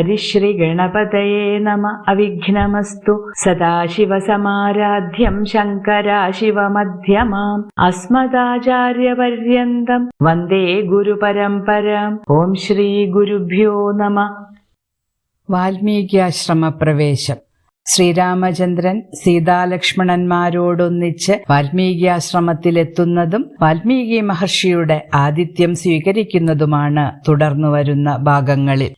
ഹരിശ്രീഗണപതയേ നമ അവിഘ്നമസ്തു സദാശിവസമാരാധ്യം ശങ്കരാശിവമധ്യമാം അസ്മദാചാര്യപര്യന്തം വന്ദേ ഗുരുപരമ്പരാം ഓം ശ്രീ ഗുരുഭ്യോ നമ വാൽമീകിയാശ്രമപ്രവേശം. ശ്രീരാമചന്ദ്രൻ സീതാലക്ഷ്മണന്മാരോടൊന്നിച്ച് വാൽമീകിയാശ്രമത്തിലെത്തുന്നതും വാൽമീകി മഹർഷിയുടെ ആതിഥ്യം സ്വീകരിക്കുന്നതുമാണ് തുടർന്നു വരുന്ന ഭാഗങ്ങളിൽ.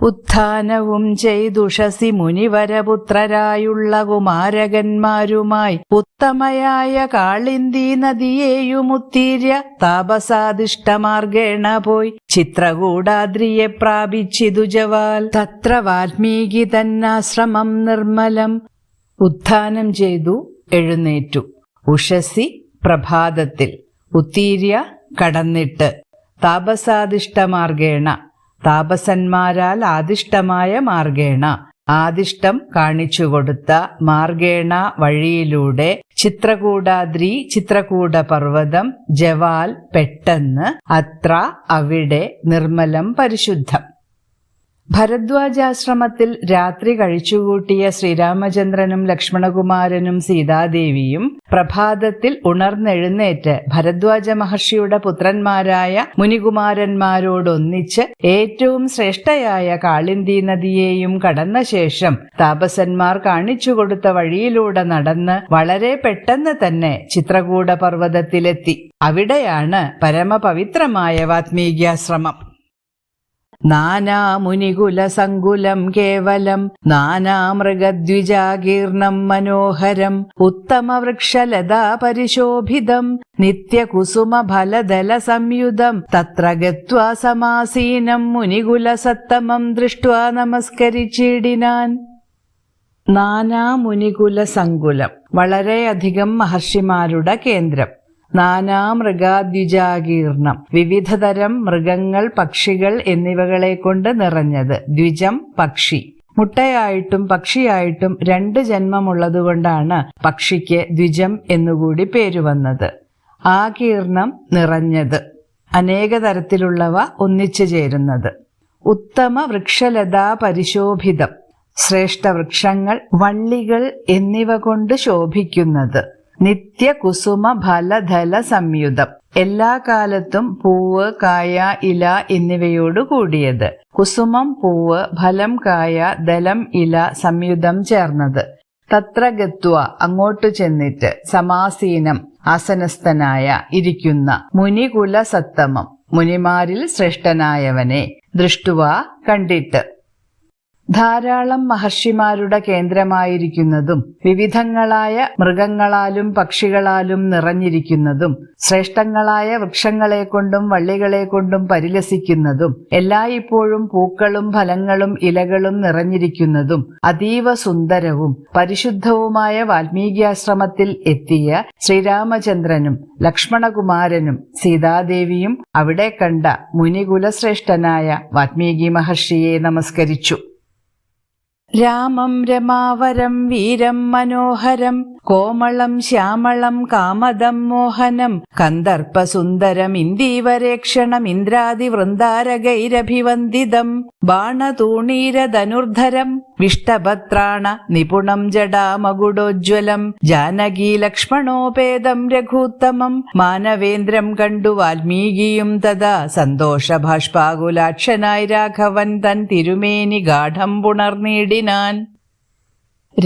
ഉത്ഥാനവും ചെയ്തുഷസി മുനിവരപുത്രരായുള്ള കുമാരകന്മാരുമായി ഉത്തമയായ കാളിന്തി നദിയേയുമുത്തീര്യ താപസാദിഷ്ടമാർഗേണ പോയി ചിത്രകൂടാദ്രിയെ പ്രാപിച്ചിതു ജവാൽ. തത്ര വാൽമീകി തന്നാശ്രമം നിർമ്മലം. ഉത്ഥാനം ചെയ്തു എഴുന്നേറ്റു. ഉഷസി പ്രഭാതത്തിൽ. ഉത്തീര്യ കടന്നിട്ട്. താപസാദിഷ്ടമാർഗേണ താപസന്മാരാൽ ആദിഷ്ടമായ മാർഗേണ. ആദിഷ്ടം കാണിച്ചു കൊടുത്ത മാർഗേണ വഴിയിലൂടെ ചിത്രകൂടാദ്രി ചിത്രകൂട പർവതം ജവാൽ പെട്ടെന്ന് അത്ര അവിടെ നിർമ്മലം പരിശുദ്ധം. ഭരദ്വാജാശ്രമത്തിൽ രാത്രി കഴിച്ചുകൂട്ടിയ ശ്രീരാമചന്ദ്രനും ലക്ഷ്മണകുമാരനും സീതാദേവിയും പ്രഭാതത്തിൽ ഉണർന്നെഴുന്നേറ്റ് ഭരദ്വാജ മഹർഷിയുടെ പുത്രന്മാരായ മുനികുമാരന്മാരോടൊന്നിച്ച് ഏറ്റവും ശ്രേഷ്ഠയായ കാളിന്തി നദിയെയും കടന്ന ശേഷം താപസന്മാർ കാണിച്ചുകൊടുത്ത വഴിയിലൂടെ നടന്ന് വളരെ പെട്ടെന്ന് തന്നെ ചിത്രകൂട പർവതത്തിലെത്തി അവിടെയാണ് പരമപവിത്രമായ വാത്മീകിയാശ്രമം നാനാമുനികുലസങ്കുലം കേവലം നാനാമൃഗദ്വിജാകീർണം മനോഹരം ഉത്തമവൃക്ഷലതാ പരിശോഭിതം നിത്യകുസുമഫലദല സംയുതം തത്ര ഗത്വാ സമാസീനം മുനികുലസത്തമം ദൃഷ്ട്വാ നമസ്കരിച്ചിടിനാൻ. നാനാമുനികുല സങ്കുലം വളരെയധികം മഹർഷിമാരുടെ കേന്ദ്രം. നാനാമൃഗാദ്വിജാകീർണം വിവിധതരം മൃഗങ്ങൾ പക്ഷികൾ എന്നിവകളെ കൊണ്ട് നിറഞ്ഞത് ദ്വിജം പക്ഷി. മുട്ടയായിട്ടും പക്ഷിയായിട്ടും രണ്ട് ജന്മമുള്ളതുകൊണ്ടാണ് പക്ഷിക്ക് ദ്വിജം എന്നുകൂടി പേര് വന്നത്. ആകീർണം നിറഞ്ഞത് അനേക തരത്തിലുള്ളവ ഒന്നിച്ചു ചേരുന്നത്. ഉത്തമ വൃക്ഷലതാ പരിശോഭിതം ശ്രേഷ്ഠ വൃക്ഷങ്ങൾ വള്ളികൾ എന്നിവ കൊണ്ട് ശോഭിക്കുന്നത്. നിത്യകുസുമ ഫലധല സംയുതം എല്ലാ കാലത്തും പൂവ് കായ ഇല എന്നിവയോട് കൂടിയത്. കുസുമം പൂവ് ഫലം കായ ദലം ഇല സംയുതം ചേർന്നത്. തത്ര ഗത്വ അങ്ങോട്ട് ചെന്നിട്ട് സമാസീനം ആസനസ്ഥനായ ഇരിക്കുന്ന മുനികുല സത്തമം മുനിമാരിൽ ശ്രേഷ്ഠനായവനെ ദൃഷ്ടുവ കണ്ടിട്ട്. ധാരാളം മഹർഷിമാരുടെ കേന്ദ്രമായിരിക്കുന്നതും വിവിധങ്ങളായ മൃഗങ്ങളാലും പക്ഷികളാലും നിറഞ്ഞിരിക്കുന്നതും ശ്രേഷ്ഠങ്ങളായ വൃക്ഷങ്ങളെ കൊണ്ടും വള്ളികളെ കൊണ്ടും പരിലസിക്കുന്നതും എല്ലായ്പ്പോഴും പൂക്കളും ഫലങ്ങളും ഇലകളും നിറഞ്ഞിരിക്കുന്നതും അതീവ സുന്ദരവും പരിശുദ്ധവുമായ വാൽമീകിയാശ്രമത്തിൽ എത്തിയ ശ്രീരാമചന്ദ്രനും ലക്ഷ്മണകുമാരനും സീതാദേവിയും അവിടെ കണ്ട മുനികുലശ്രേഷ്ഠനായ വാൽമീകി മഹർഷിയെ നമസ്കരിച്ചു. രാമം രമാവരം വീരം മനോഹരം കോമളം ശ്യാമളം കാമദം മോഹനം. കന്ദർപ്പസുന്ദരം ഇന്ദീവരേക്ഷണം ഇന്ദ്രാദി വൃന്ദാരകൈരഭിവന്ദിതം ബാണതൂണീരധനുർധരം വിഷ്ടഭത്രാണ നിപുണം ജടാമകുടോജ്വലം ജാനകീ ലക്ഷ്മണോപേതം രഘൂത്തമം. മാനവേന്ദ്രം കണ്ടു വാൽമീകിയും തഥാ. സന്തോഷഭാഷ്പാകുലാക്ഷനായി രാഘവൻ തൻ തിരുമേനി ഗാഠം പുണർനീടിനാൻ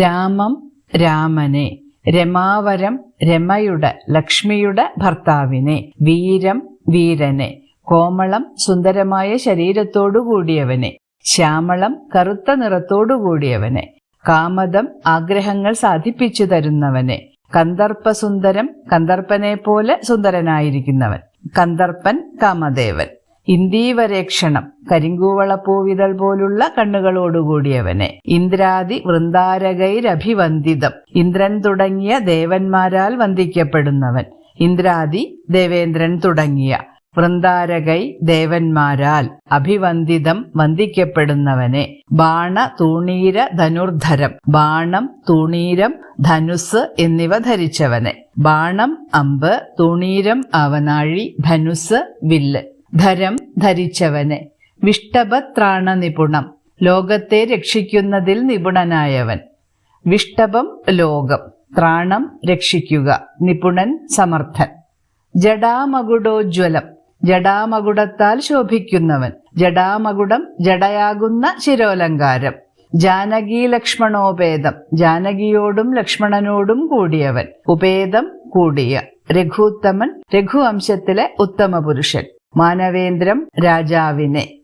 രാമം രാമനെ രമാവരം രമയുടെ ലക്ഷ്മിയുടെ ഭർത്താവിനെ വീരം വീരനെ കോമളം സുന്ദരമായ ശരീരത്തോടു കൂടിയവനെ ശ്യാമളം കറുത്ത നിറത്തോടു കൂടിയവനെ കാമതം ആഗ്രഹങ്ങൾ സാധിപ്പിച്ചു തരുന്നവനെ കന്ദർപ്പസുന്ദരം കന്ദർപ്പനെ പോലെ സുന്ദരനായിരിക്കുന്നവൻ കന്ദർപ്പൻ കാമദേവൻ. ഇന്ദീവരേക്ഷണം കരിങ്കൂവളപ്പൂവിതൾ പോലുള്ള കണ്ണുകളോടുകൂടിയവനെ ഇന്ദ്രാദി വൃന്ദാരകൈരഭിവന്ദിതം. ഇന്ദ്രൻ തുടങ്ങിയ ദേവന്മാരാൽ വന്ദിക്കപ്പെടുന്നവൻ. ഇന്ദ്രാദി ദേവേന്ദ്രൻ തുടങ്ങിയ വൃന്ദാരകൈ ദേവന്മാരാൽ അഭിവന്ദിതം വന്ദിക്കപ്പെടുന്നവനെ. ബാണ തൂണീര ധനുർധരം. ബാണം തൂണീരം ധനുസ് എന്നിവ ധരിച്ചവനെ. ബാണം അമ്പ് തൂണീരം അവനാഴി ധനുസ് വില്ല്. ധരം ധരിച്ചവനെ. വിഷ്ടപത്രാണ നിപുണം. ലോകത്തെ രക്ഷിക്കുന്നതിൽ നിപുണനായവൻ. വിഷ്ടപം ലോകം. ത്രാണം രക്ഷിക്കുക. നിപുണൻ സമർത്ഥൻ. ജഡാമകുടോജ്വലം ജഡാമകുടത്താൽ ശോഭിക്കുന്നവൻ. ജഡാമകുടം ജഡയാകുന്ന ശിരോലങ്കാരം. ജാനകി ലക്ഷ്മണോപേതം. ജാനകിയോടും ലക്ഷ്മണനോടും കൂടിയവൻ. ഉപേതം കൂടിയ. രഘുത്തമൻ രഘുവംശത്തിലെ ഉത്തമ പുരുഷൻ മാനവേന്ദ്രം രാജാവിനെ.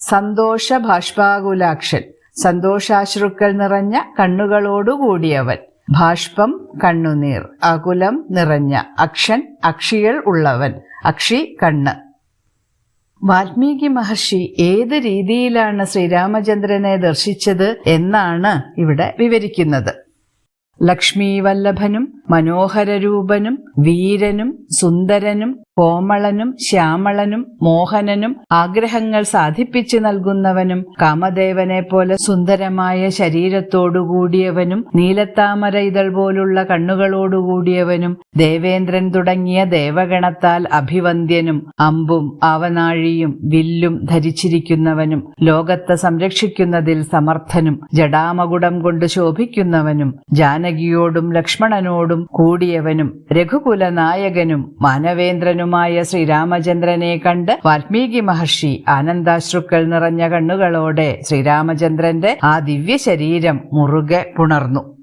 സന്തോഷ ഭാഷ്പാകുലാക്ഷൻ സന്തോഷാശ്രുക്കൾ നിറഞ്ഞ കണ്ണുകളോടുകൂടിയവൻ ഭാഷ്പം കണ്ണുനീർ. അകുലം നിറഞ്ഞ അക്ഷൻ അക്ഷികൾ ഉള്ളവൻ. അക്ഷി കണ്ണ്. വാൽമീകി മഹർഷി ഏത് രീതിയിലാണ് ശ്രീരാമചന്ദ്രനെ ദർശിച്ചത് എന്നാണ് ഇവിടെ വിവരിക്കുന്നത്. ലക്ഷ്മി വല്ലഭനും മനോഹരരൂപനും വീരനും സുന്ദരനും കോമളനും ശ്യാമളനും മോഹനനും ആഗ്രഹങ്ങൾ സാധിപ്പിച്ചു നൽകുന്നവനും കാമദേവനെ പോലെ സുന്ദരമായ ശരീരത്തോടുകൂടിയവനും നീലത്താമര ഇതൾ പോലുള്ള കണ്ണുകളോടുകൂടിയവനും ദേവേന്ദ്രൻ തുടങ്ങിയ ദേവഗണത്താൽ അഭിവന്ദ്യനും അമ്പും ആവനാഴിയും വില്ലും ധരിച്ചിരിക്കുന്നവനും ലോകത്തെ സംരക്ഷിക്കുന്നതിൽ സമർത്ഥനും ജടാമകുടം കൊണ്ട് ശോഭിക്കുന്നവനും ജാനകിയോടും ലക്ഷ്മണനോടും കൂടിയവനും രഘുകുല നായകനും മാനവേന്ദ്രനുമായ ശ്രീരാമചന്ദ്രനെ കണ്ട് വാൽമീകി മഹർഷി ആനന്ദാശ്രുക്കൾ നിറഞ്ഞ കണ്ണുകളോടെ ശ്രീരാമചന്ദ്രന്റെ ആ ദിവ്യ ശരീരം മുറുകെ പുണർന്നു.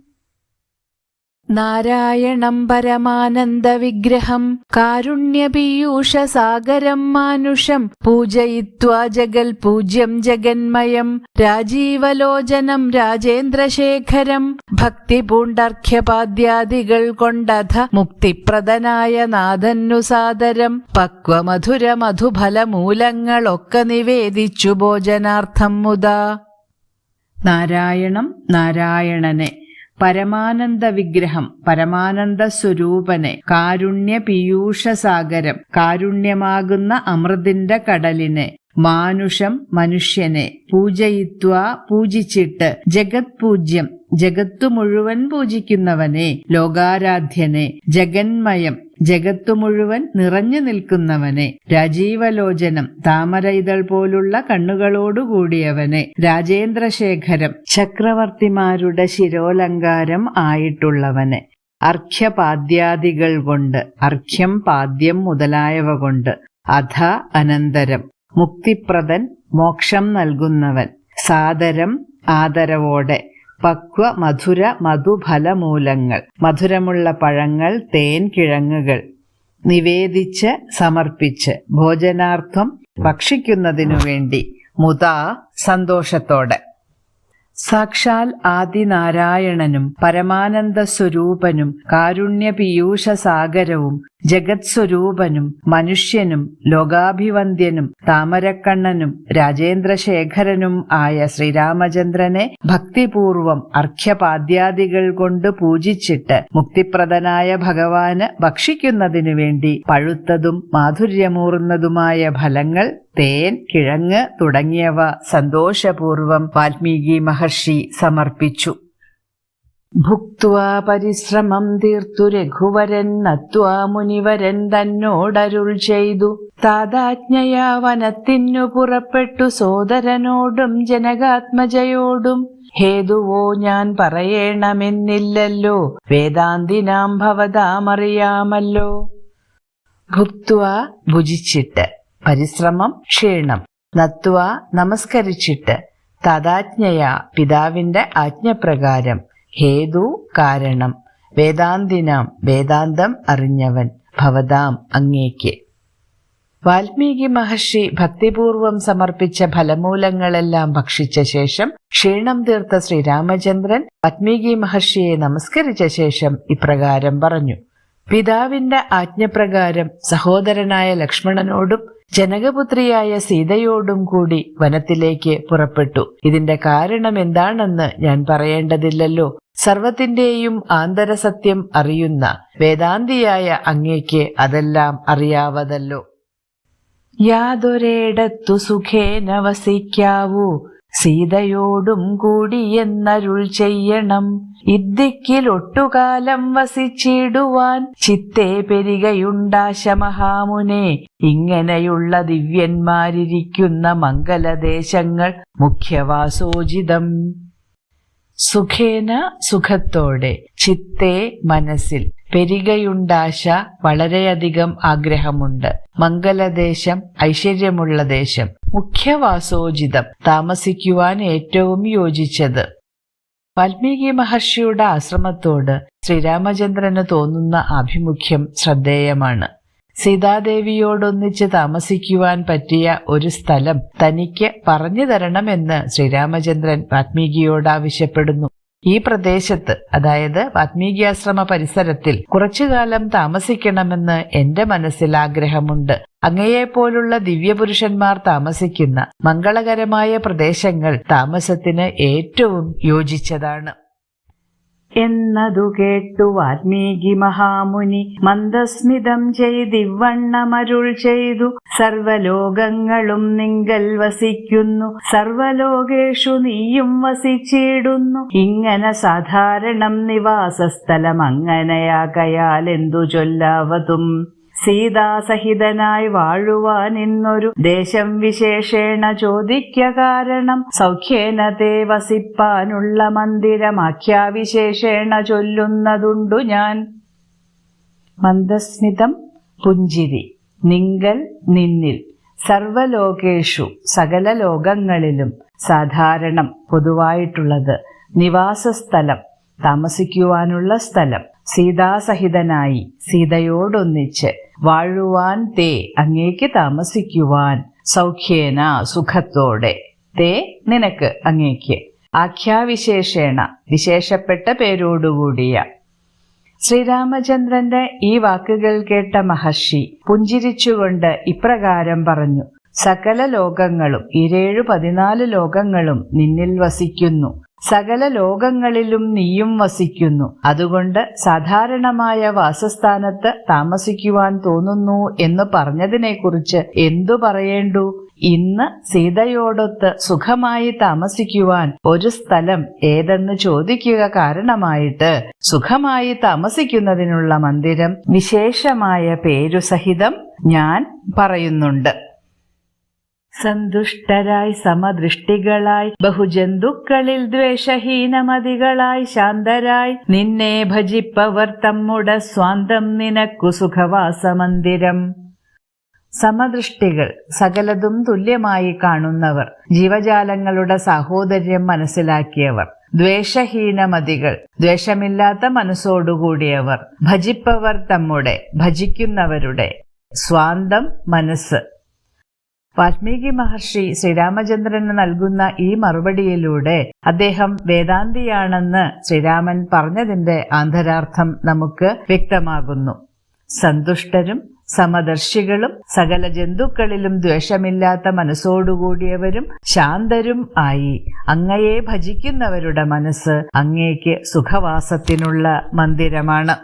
നാരായണം പരമാനന്ദവിഗ്രഹം കാരുണ്യപീയൂഷസാഗരം മാനുഷം പൂജയിത്വാ ജഗൽ പൂജ്യം ജഗന്മയം രാജീവലോചനം രാജേന്ദ്രശേഖരം ഭക്തിപൂണ്ടർഘ്യപാദ്യാദികൾ കൊണ്ടഥ മുക്തിപ്രദനായ നാഥന്നുസാദരം പക്വമധുര മധുഫലമൂലങ്ങളൊക്കെ നിവേദിച്ചു ഭോജനാർത്ഥം മുതാ. നാരായണം നാരായണനെ. പരമാനന്ദ വിഗ്രഹം പരമാനന്ദ സ്വരൂപനെ കാരുണ്യ പീയൂഷസാഗരം കാരുണ്യമാകുന്ന അമൃതിന്റെ കടലിനെ മാനുഷം മനുഷ്യനെ പൂജയിത്വ പൂജിച്ചിട്ട് ജഗത് പൂജ്യം ജഗത്തു മുഴുവൻ പൂജിക്കുന്നവനെ ലോകാരാധ്യനെ ജഗന്മയം ജഗത്തു മുഴുവൻ നിറഞ്ഞു നിൽക്കുന്നവനെ. രാജീവലോചനം താമര ഇതൾ പോലുള്ള കണ്ണുകളോടുകൂടിയവനെ. രാജേന്ദ്രശേഖരം ചക്രവർത്തിമാരുടെ ശിരോലങ്കാരം ആയിട്ടുള്ളവനെ. അർഘ്യപാദ്യാദികൾ കൊണ്ട് അർഘ്യം പാദ്യം മുതലായവ കൊണ്ട്. അധ അനന്തരം മുക്തിപ്രദൻ മോക്ഷം നൽകുന്നവൻ. സാദരം ആദരവോടെ. പക്വ മധുര മധുഫലമൂലങ്ങൾ മധുരമുള്ള പഴങ്ങൾ തേൻ കിഴങ്ങുകൾ. നിവേദിച്ച് സമർപ്പിച്ച്. ഭോജനാർത്ഥം ഭക്ഷിക്കുന്നതിനു വേണ്ടി. മുതാ സന്തോഷത്തോടെ. സാക്ഷാൽ ആദിനാരായണനും പരമാനന്ദ സ്വരൂപനും കാരുണ്യ പീയൂഷ സാഗരവും ജഗത് സ്വരൂപനും മനുഷ്യനും ലോകാഭിവന്ദ്യനും താമരക്കണ്ണനും രാജേന്ദ്രശേഖരനും ആയ ശ്രീരാമചന്ദ്രനെ ഭക്തിപൂർവം അർഘ്യപാദ്യാദികൾ കൊണ്ട് പൂജിച്ചിട്ട് മുക്തിപ്രദനായ ഭഗവാന് ഭക്ഷിക്കുന്നതിനു വേണ്ടി പഴുത്തതും മാധുര്യമൂർന്നതുമായ ഫലങ്ങൾ തേൻ കിഴങ്ങ് തുടങ്ങിയവ സന്തോഷപൂർവം വാൽമീകി മഹർഷി സമർപ്പിച്ചു. ഭുക്വാ പരിശ്രമം തീർത്തു രഘുവരൻ നത്വാ മുനിവരൻ തന്നോടരുൾ ചെയ്തു. താതാജ്ഞയാ വനത്തിനു പുറപ്പെട്ടു സോദരനോടും ജനകാത്മജയോടും. ഹേതുവോ ഞാൻ പറയണമെന്നില്ലല്ലോ വേദാന്തിനാം ഭവതാമറിയാമല്ലോ. ഭുക്വാ ഭുജിച്ചിട്ട് പരിശ്രമം ക്ഷീണം നത്വ നമസ്കരിച്ചിട്ട് തദാജ്ഞയ പിതാവിന്റെ ആജ്ഞപ്രകാരം ഹേതു കാരണം വേദാന്തിനാം വേദാന്തം അറിഞ്ഞവൻ ഭവതാം അങ്ങേക്ക്. വാൽമീകി മഹർഷി ഭക്തിപൂർവം സമർപ്പിച്ച ഫലമൂലങ്ങളെല്ലാം ഭക്ഷിച്ച ശേഷം ക്ഷീണം തീർത്ത ശ്രീരാമചന്ദ്രൻ വാൽമീകി മഹർഷിയെ നമസ്കരിച്ച ശേഷം ഇപ്രകാരം പറഞ്ഞു. പിതാവിന്റെ ആജ്ഞപ്രകാരം സഹോദരനായ ലക്ഷ്മണനോടും ജനകപുത്രിയായ സീതയോടും കൂടി വനത്തിലേക്ക് പുറപ്പെട്ടു. ഇതിന്റെ കാരണം എന്താണെന്ന് ഞാൻ പറയേണ്ടതില്ലല്ലോ. സർവത്തിന്റെയും ആന്തരസത്യം അറിയുന്ന വേദാന്തിയായ അങ്ങേക്ക് അതെല്ലാം അറിയാവതല്ലോ. യാതൊരേടത്തു സുഖേന വസിക്കാവൂ. സീതയോടും കൂടി എന്നരുൾ ചെയ്യണം. ഇദ്ദിക്കിൽ ഒട്ടുകാലം വസിച്ചിടുവാൻ ചിത്തെ പെരികയുണ്ടാശ മഹാമുനെ ഇങ്ങനെയുള്ള ദിവ്യന്മാരിരിക്കുന്ന മംഗലദേശങ്ങൾ മുഖ്യവാസോചിതം. സുഖേന സുഖത്തോടെ ചിത്തെ മനസ്സിൽ പെരികയുണ്ടാശ വളരെയധികം ആഗ്രഹമുണ്ട്. മംഗലദേശം ഐശ്വര്യമുള്ള ദേശം. മുഖ്യവാസോചിതം താമസിക്കുവാൻ ഏറ്റവും യോജിച്ചത്. വാൽമീകി മഹർഷിയുടെ ആശ്രമത്തോട് ശ്രീരാമചന്ദ്രന് തോന്നുന്ന ആഭിമുഖ്യം ശ്രദ്ധേയമാണ്. സീതാദേവിയോടൊന്നിച്ച് താമസിക്കുവാൻ പറ്റിയ ഒരു സ്ഥലം തനിക്ക് പറഞ്ഞു തരണമെന്ന് ശ്രീരാമചന്ദ്രൻ വാൽമീകിയോട് ആവശ്യപ്പെടുന്നു. ഈ പ്രദേശത്ത് അതായത് വാത്മീകിയാശ്രമ പരിസരത്തിൽ കുറച്ചു കാലം താമസിക്കണമെന്ന് എന്റെ മനസ്സിൽ ആഗ്രഹമുണ്ട്. അങ്ങയെപ്പോലുള്ള ദിവ്യപുരുഷന്മാർ താമസിക്കുന്ന മംഗളകരമായ പ്രദേശങ്ങൾ താമസത്തിന് ഏറ്റവും യോജിച്ചതാണ്. എന്നതു കേട്ടു വാൽമീകി മഹാമുനി. മന്ദസ്മിതം ചെയ്തിവണ്ണമരുൾ ചെയ്തു. സർവലോകങ്ങളും നിങ്കൽ വസിക്കുന്നു. സർവലോകേഷു നീയും വസിച്ചിടുന്നു. ഇങ്ങനെ സാധാരണം നിവാസസ്ഥലം അങ്ങനെയാകയാൽ എന്തു ചൊല്ലാവതും? സീതാസഹിതനായി വാഴുവാൻ ഇന്നൊരു ദേശം വിശേഷേണ ചോദിക്ക കാരണം. സൗഖ്യേന തേ വസിപ്പാനുള്ള മന്ദിരമാഖ്യാവിശേഷേണ ചൊല്ലുന്നതുണ്ടു ഞാൻ. മന്ദസ്മിതം പുഞ്ചിരി നിങ്കൽ നിന്നിൽ സർവലോകേഷു സകല ലോകങ്ങളിലും സാധാരണം പൊതുവായിട്ടുള്ളത് നിവാസസ്ഥലം താമസിക്കുവാനുള്ള സ്ഥലം. സീതാസഹിതനായി സീതയോടൊന്നിച്ച് വാഴുവാൻ തേ അങ്ങേക്ക് താമസിക്കുവാൻ. സൗഖ്യേന സുഖത്തോടെ. തേ നിനക്ക് അങ്ങേക്ക്. ആഖ്യാവിശേഷേണ വിശേഷപ്പെട്ട പേരോടുകൂടിയ. ശ്രീരാമചന്ദ്രന്റെ ഈ വാക്കുകൾ കേട്ട മഹർഷി പുഞ്ചിരിച്ചുകൊണ്ട് ഇപ്രകാരം പറഞ്ഞു. സകല ലോകങ്ങളും ഇരേഴു പതിനാല് ലോകങ്ങളും നിന്നിൽ വസിക്കുന്നു. സകല ലോകങ്ങളിലും നീയും വസിക്കുന്നു. അതുകൊണ്ട് സാധാരണമായ വാസസ്ഥാനത്ത് താമസിക്കുവാൻ തോന്നുന്നു എന്ന് പറഞ്ഞതിനെക്കുറിച്ച് എന്തു പറയേണ്ടു? ഇന്ന് സീതയോടൊത്ത് സുഖമായി താമസിക്കുവാൻ ഒരു സ്ഥലം ഏതെന്ന് ചോദിക്കുക കാരണമായിട്ട് സുഖമായി താമസിക്കുന്നതിനുള്ള മന്ദിരം വിശേഷമായ പേരു സഹിതം ഞാൻ പറയുന്നുണ്ട്. സന്തുഷ്ടരായി സമദൃഷ്ടികളായി ബഹുജന്തുക്കളിൽ ദ്വേഷഹീനമതികളായി ശാന്തരായി നിന്നെ ഭജിപ്പവർ തമ്മുടെ സ്വാന്തം നിനക്കു സുഖവാസമന്ദിരം. സമദൃഷ്ടികൾ സകലതും തുല്യമായി കാണുന്നവർ ജീവജാലങ്ങളുടെ സാഹോദര്യം മനസ്സിലാക്കിയവർ ദ്വേഷഹീനമതികൾ ദ്വേഷമില്ലാത്ത മനസ്സോടുകൂടിയവർ ഭജിപ്പവർ തമ്മുടെ ഭജിക്കുന്നവരുടെ സ്വാന്തം മനസ്സ്. വാൽമീകി മഹർഷി ശ്രീരാമചന്ദ്രന് നൽകുന്ന ഈ മറുപടിയിലൂടെ അദ്ദേഹം വേദാന്തിയാണെന്ന് ശ്രീരാമൻ പറഞ്ഞതിന്റെ ആന്തരാർത്ഥം നമുക്ക് വ്യക്തമാകുന്നു. സന്തുഷ്ടരും സമദർശികളും സകല ജന്തുക്കളിലും ദ്വേഷമില്ലാത്ത മനസ്സോടുകൂടിയവരും ശാന്തരും ആയി. അങ്ങയെ ഭജിക്കുന്നവരുടെ മനസ്സ് അങ്ങേക്ക് സുഖവാസത്തിനുള്ള മന്ദിരമാണ്.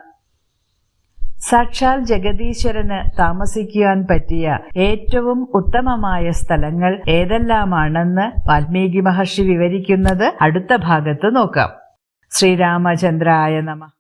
സാക്ഷാൽ ജഗദീശ്വരന് താമസിക്കുവാൻ പറ്റിയ ഏറ്റവും ഉത്തമമായ സ്ഥലങ്ങൾ ഏതെല്ലാമാണെന്ന് വാൽമീകി മഹർഷി വിവരിക്കുന്നത് അടുത്ത ഭാഗത്ത് നോക്കാം. ശ്രീരാമചന്ദ്രായ നമ.